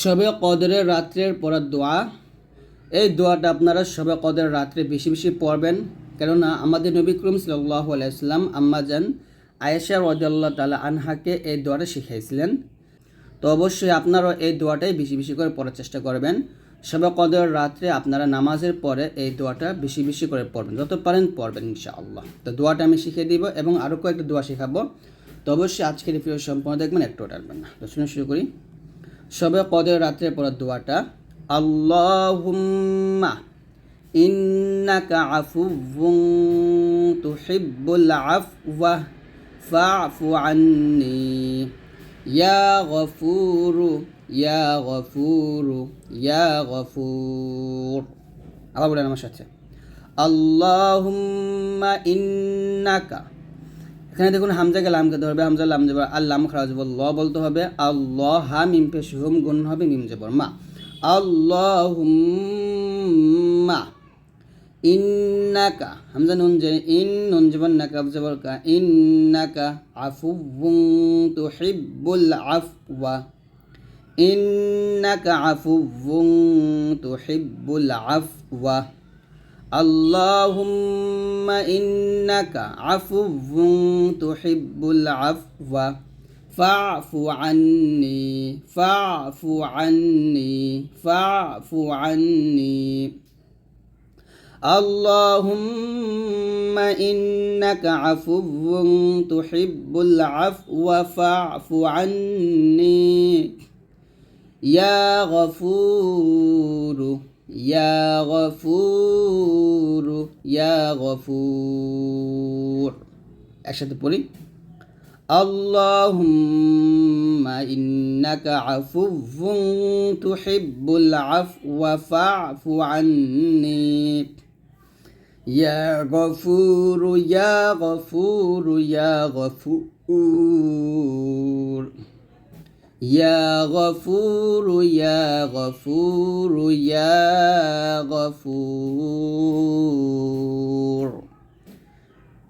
শবে কদরের রাত্রের পড়ার দোয়া। এই দোয়াটা আপনারা শবে কদরের রাত্রে বেশি বেশি পড়বেন। কেননা আমাদের নবী করিম সাল্লাহ আলাইসাল্লাম আম্মাজান আয়েশা রজাল্লাহ তালা আনহাকে এই দোয়াটা শিখাইছিলেন তো অবশ্যই আপনারাও এই দোয়াটাই বেশি বেশি করে পড়ার চেষ্টা করবেন। শবে কদরের রাত্রে আপনারা নামাজের পরে এই দোয়াটা বেশি বেশি করে পড়বেন। যত পারেন পড়বেন ইনশাআল্লাহ। তো দোয়াটা আমি শিখিয়ে দিব এবং আরও কয়েকটা দোয়া শেখাবো। তো অবশ্যই আজকের ভিডিও সম্পূর্ণ দেখবেন একটু না। তো শুনে শুরু করি। সবে কদের রাত্রে পড়ার দোয়াটা, আল্লাহুম্মা ইন্নাকা আফুউন তুহিব্বুল আফওয়া ফাআফু আন্নি, ইয়া গফুরু ইয়া গফুরু, ইয়া গফুর। আবার বলেন আমার সাথে ইন্নাকা এখানে দেখুন হামজাকে লামকে ধরবে হামজা লাম জবর আল্লাম খারাজ ল বলতে হবে, আল্লাহ হা মিম পেশ হুম গুণ হবে মিম জবর, মা। আল্লাহুম্মা ইন্নাকা, হামজা নুন যে ইন নুন জবর নাকা জবর কা, ইন্নাকা আফুউন তুহিব্বুল আফওয়া। ইন্নাকা আফুউন তুহিব্বুল আফওয়া। اللهم إنك عفو تحب العفو فاعف عني فاعف عني فاعف عني. اللهم إنك عفو تحب العفو فاعف عني. يا غفور يا غفور يا غفور أشهد بولي اللهم إنك عفو تحب العفو فاعف عني يا غفور يا غفور يا غفور يا غفور يا غفور يا غفور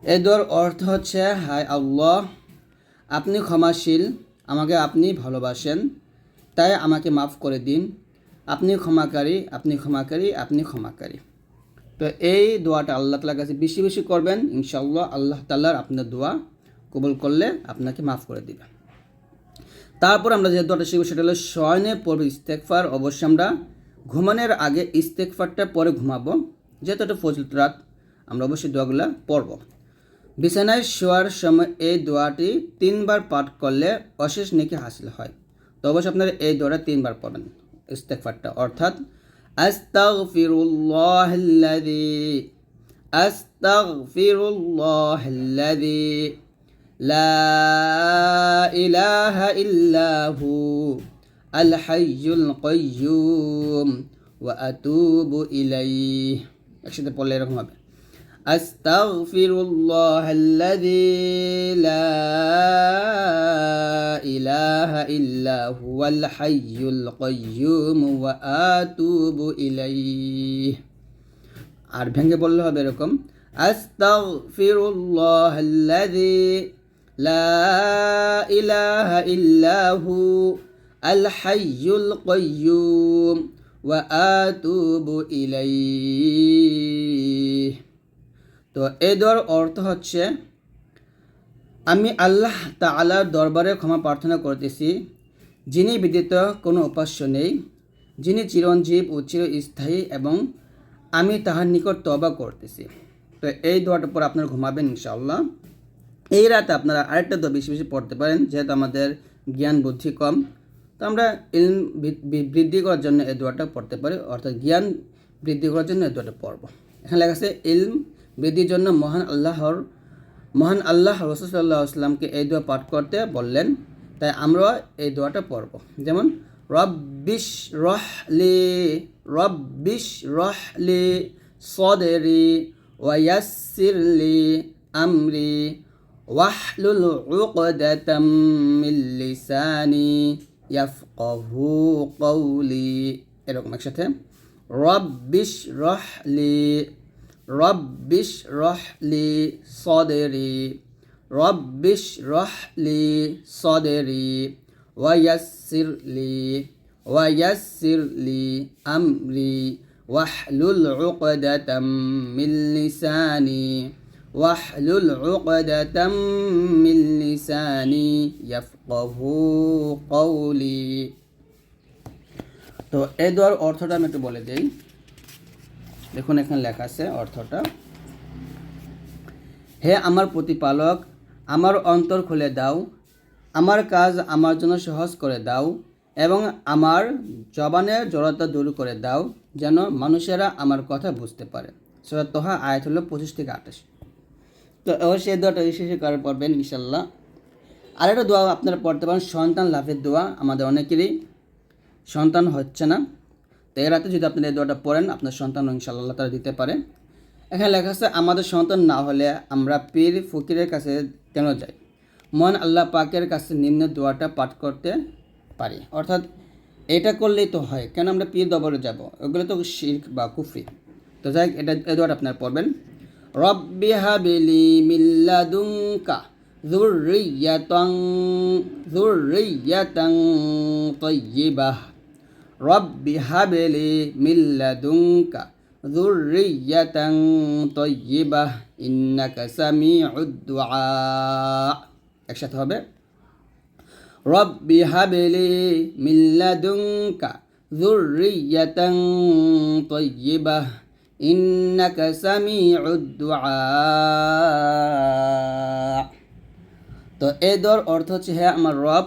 এদর অর্থ হচ্ছে হাই আল্লাহ আপনি ক্ষমাশীল আমাকে আপনি ভালোবাসেন তাই আমাকে মাফ করে দিন আপনি ক্ষমাকারী আপনি ক্ষমাকারী আপনি ক্ষমাকারী তো এই দোয়াটা আল্লাহ তালার কাছে বেশি বেশি করবেন ইনশাল্লাহ আল্লাহ তাল্লার আপনার দোয়া কবুল করলে আপনাকে মাফ করে দিবেন তারপর আমরা যে দোয়াটা শিখব, সেটা হলো শয়নে পড়বে ইস্তেকফার অবশ্যই আমরা ঘুমানোর আগে ইস্তেকফারটা পরে ঘুমাবো। যেহেতু এটা ফজলত রাত, আমরা অবশ্যই দোয়াগুলো পড়ব। বিছানায় শোয়ার সময় এই দোয়াটি তিনবার পাঠ করলে অশেষ নেকি হাসিল হয়। তো অবশ্যই আপনারা এই দোয়াটা তিনবার পড়বেন ইস্তেকফারটা অর্থাৎ, আস্তাগফিরুল্লাহাল্লাযী আস্তাগফিরুল্লাহাল্লাযী। لا إله إلا هو الحي القيوم وأتوب إليه একসাথে পড়লে এরকম হবে أستغفر الله الذي لا إله إلا هو الحي القيوم وأتوب إليه আর ভেঙে বললে হবে এরকম أستغفر الله الذي লা ইলাহা ইল্লাহু আল হাইয়ুল কয়্যুম ওয়া আতুবু ইলাইহ। তো এই দোয়ার অর্থ হচ্ছে, আমি আল্লাহ তালার দরবারে ক্ষমা প্রার্থনা করতেছি, যিনি বিদিত কোনো উপাস্য নেই, যিনি চিরঞ্জীব ও স্থায়ী এবং আমি তাহার নিকট তবা করতেছি। তো এই দোয়াটার পর আপনার ঘুমাবেন ইনশাআল্লাহ। এই রাতে আপনারা আরেকটা দোয়া বেশি বেশি পড়তে পারেন, যেহেতু আমাদের জ্ঞান বুদ্ধি কম। তো আমরা ইলম বৃদ্ধি করার জন্য এই দোয়াটা পড়তে পারি, অর্থাৎ জ্ঞান বৃদ্ধি করার জন্য এই দোয়াটা পড়ব। এখানে লেখা আছে, ইলম বৃদ্ধির জন্য মহান আল্লাহর, মহান আল্লাহ রসুল্লাহ আসলামকে এই দোয়া পাঠ করতে বললেন, তাই আমরা এই দোয়াটা পড়ব। যেমন, রব্বিশ রহলে রব্বিশ রহলে সদেরি ওয়াসিরলি আমরি واحلل عقدة من লিসানি ইয়াফকাহু কওলি এরকম একসাথে রব্বিশ রহলি রব্বিশ রহলি সদরি রব্বিশ রহলি সদরি ওয়াসিরলি ويسر لي أمري واحلل عقدة من لساني واحلل عقدة من لساني يفقه قولي তো এই দোয়ার অর্থটা আমি একটু বলে দিই দেখুন এখানে লেখা আছে অর্থটা হে আমার প্রতিপালক আমার অন্তর খুলে দাও আমার কাজ আমার জন্য সহজ করে দাও এবং আমার জবানের জড়তা দূর করে দাও যেন মানুষেরা আমার কথা বুঝতে পারে সুরাত তোহা আয়াত হলো পঁচিশ থেকে আঠাশ তো অবশ্যই এই দোয়াটা শেষে করে পড়বেন ইনশাল্লাহ আর একটা দোয়া আপনারা পড়তে পারেন, সন্তান লাভের দোয়া। আমাদের অনেকেরই সন্তান হচ্ছে না। তো এর রাতে যদি আপনি এই দোয়াটা পড়েন, আপনার সন্তান ইনশাল্লাহ তারা দিতে পারে। এখানে লেখা আছে, আমাদের সন্তান না হলে আমরা পীর ফকিরের কাছে কেন যাই? মন আল্লাহ পাকের কাছে নিম্ন দোয়াটা পাঠ করতে পারি। অর্থাৎ এটা করলেই তো হয়, কেন আমরা পীর দবরে যাব? ওগুলো তো শির্ক বা কুফরি। তো যাই এটা এই দোয়াটা আপনারা পড়বেন। রব্বি হাবিলি মিল্লাদুঙ্কা যুররিয়াতাং যুররিয়াতাং তাইয়্যিবাহ রব্বি হাবিলি মিল্লাদুঙ্কা যুররিয়াতাং তাইয়্যিবাহ ইন্নাকা সামিউদ দুআ। একসাথে হবে। রব্বি হাবিলি মিল্লাদুঙ্কা যুররিয়াতাং তাইয়্যিবাহ ইন্নাকা সামিউদ দুআ। তো এই দর অর্থ হচ্ছে, হে আমার রব,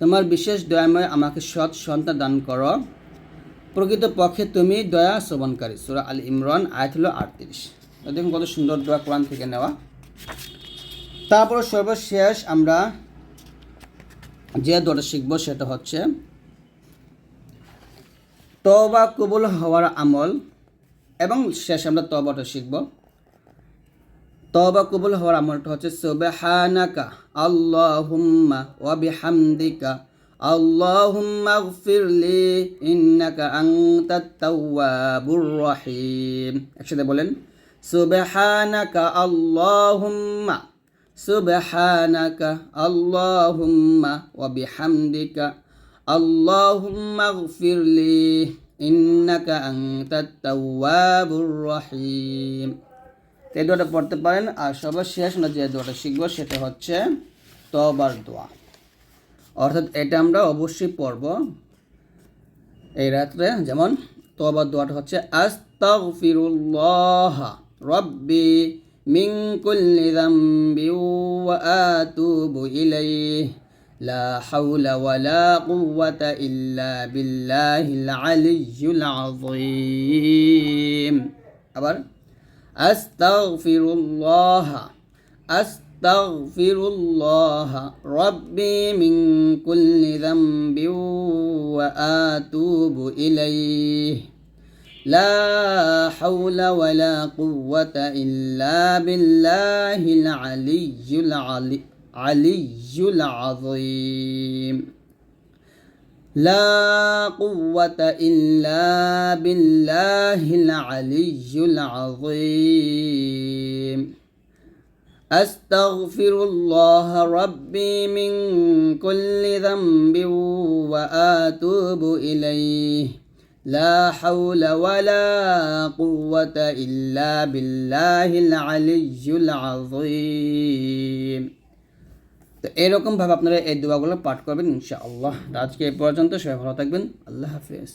তোমার বিশেষ দয়াময় আমাকে সৎ সন্তান দান করো। প্রকৃত পক্ষে তুমি দয়া শ্রবণকারী। সুরা আল ইমরান, আয়াত হলো আটত্রিশ। দেখুন কত সুন্দর দোয়া কোরআন থেকে নেওয়া। তারপর সর্বশেষ আমরা যে দোয়াটা শিখব সেটা হচ্ছে তবা কবুল হওয়ার আমল। এবং শেষে আমরা তবাটা শিখব। তবা কবুল হওয়ার আমলটা হচ্ছে সুবহানাকা, আল্লাহুম্মা ওয়া বিহামদিকা, আল্লাহুম্মা গফিরলি, ইন্নাকা আনতাত তাওয়াবুর রহিম। একসাথে বলেন, সুবহানাকা আল্লাহুম্মা সুবহানাকা আল্লাহুম্মা ওয়া বিহামদিকা, আল্লাহুম্মা গফিরলি ইন্নাকা আনতাত তাওয়াবুর রহিম। এই দোয়াটা পড়তে পারেন, আর সর্বশেষ আমরা যে দোয়াটা শিখব সেটা হচ্ছে তবার দোয়া। অর্থাৎ এটা আমরা অবশ্যই পড়ব এই রাত্রে, যেমন তবার দোয়াটা হচ্ছে, আস্তাগফিরুল্লাহ রব্বি মিন কুল্লি যামবি ওয়া আতুবু ইলাইহি। لا حول ولا قوة إلا بالله العلي العظيم. أبر. أستغفر الله أستغفر الله ربي من كل ذنب وأتوب إليه. لا حول ولا قوة إلا بالله العلي العظيم العلي علي العظيم. لا قوة إلا بالله العلي العظيم. أستغفر الله ربي من كل ذنب وآتوب إليه. لا حول ولا قوة إلا بالله العلي العظيم. তো এরকমভাবে আপনারা এই দোয়াগুলো পাঠ করবেন, ইনশাআল্লাহ। আজকে এ পর্যন্ত, সবাই ভালো থাকবেন। আল্লাহ হাফিজ।